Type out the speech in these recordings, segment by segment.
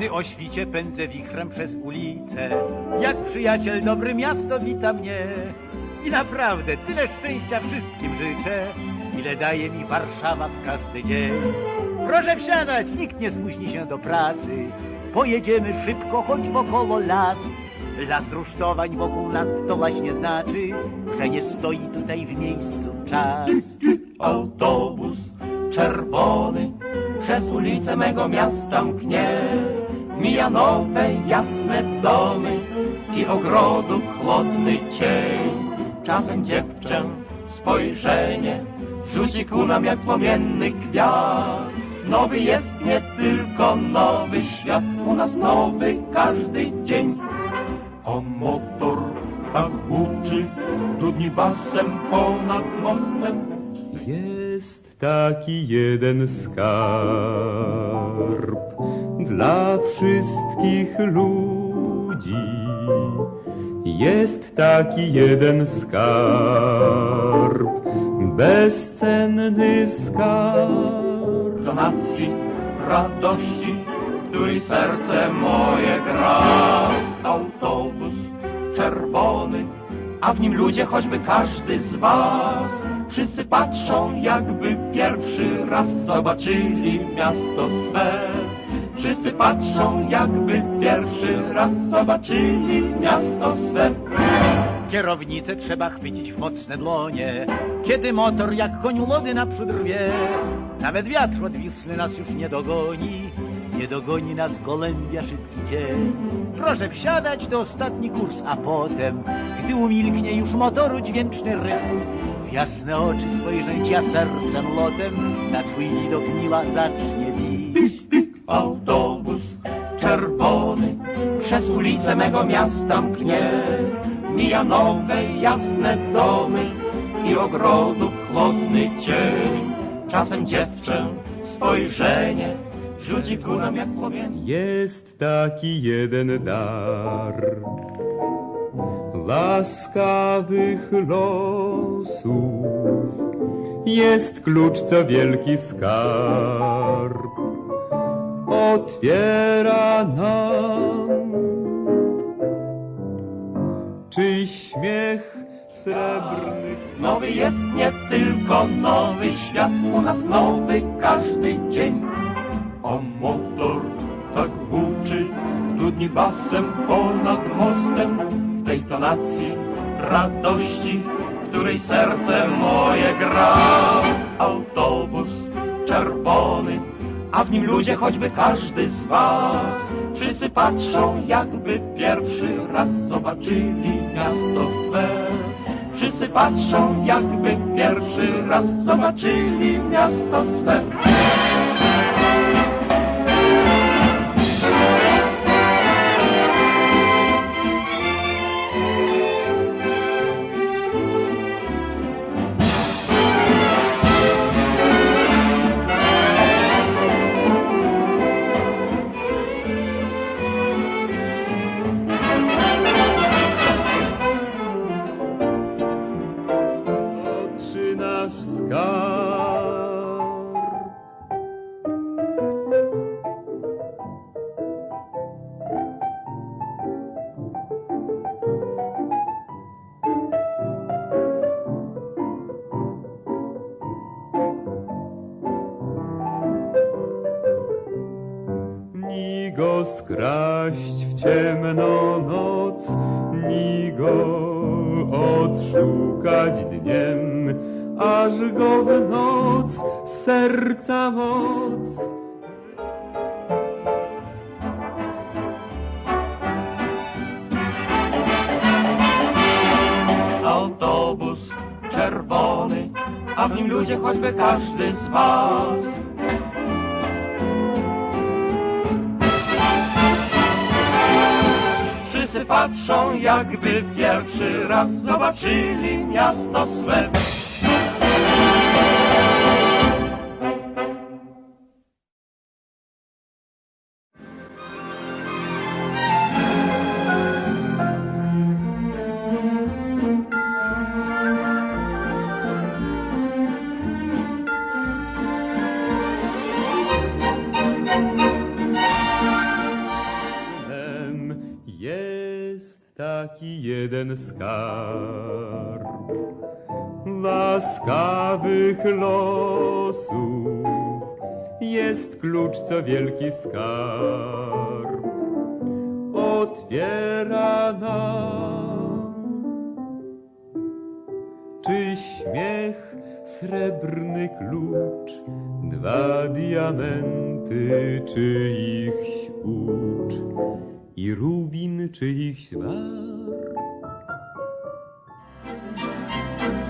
Gdy o świcie pędzę wichrem przez ulicę, jak przyjaciel dobry miasto wita mnie. I naprawdę tyle szczęścia wszystkim życzę, ile daje mi Warszawa w każdy dzień. Proszę wsiadać, nikt nie spóźni się do pracy. Pojedziemy szybko, choć wokoło las. Las rusztowań wokół nas to właśnie znaczy, że nie stoi tutaj w miejscu czas. Autobus czerwony przez ulice mego miasta mknie. Mija nowe, jasne domy i ogrodów chłodny cień. Czasem dziewczę spojrzenie rzuci ku nam jak płomienny kwiat. Nowy jest nie tylko nowy świat, u nas nowy każdy dzień. A motor tak huczy, dudni basem ponad mostem. Jest taki jeden skarb dla wszystkich ludzi. Jest taki jeden skarb, bezcenny skarb. do nacji radości, której serce moje gra. Autobus czerwony, a w nim ludzie, choćby każdy z was. Wszyscy patrzą, jakby pierwszy raz zobaczyli miasto swe. Wszyscy patrzą, jakby pierwszy raz zobaczyli miasto swe. Kierownicę trzeba chwycić w mocne dłonie, kiedy motor jak koniu lody naprzód rwie. Nawet wiatr odwisny nas już nie dogoni, nie dogoni nas gołębia szybki dzień. Proszę wsiadać do ostatni kurs, a potem, gdy umilknie już motoru dźwięczny rytm, w jasne oczy spojrzeć ja sercem lotem, na twój widok miła zacznie bić. Autobus czerwony przez ulice mego miasta mknie. Mija nowe, jasne domy i ogrodów chłodny cień. Czasem dziewczę spojrzenie rzuci ku nam jak płomień. Jest taki jeden dar łaskawych losów. Jest klucz, co wielki skarb otwiera nam. Czyś śmiech srebrny Nowy jest nie tylko nowy świat, u nas nowy każdy dzień. A motor tak huczy, dudni basem ponad mostem, w tej tonacji radości, której serce moje gra. Autobus czerwony, a w nim ludzie, choćby każdy z was. Wszyscy patrzą, jakby pierwszy raz zobaczyli miasto swe. Wszyscy patrzą, jakby pierwszy raz zobaczyli miasto swe. Ni go skraść w ciemną noc, ni go odszukać dniem, aż go w noc serca moc. Autobus czerwony, a w nim ludzie, choćby każdy z was. Patrzą, jakby pierwszy raz zobaczyli miasto swe. Taki jeden skarb. Łaskawych losów jest klucz, co wielki skarb otwiera nam. Czy śmiech, srebrny klucz, dwa diamenty czyichś ucz i rubin czyichś war? W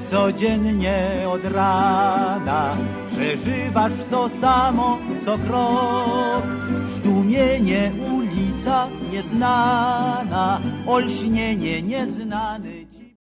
codziennie od rana przeżywasz to samo co krok. Zdumienie, ulica nieznana, olśnienie nieznany ci.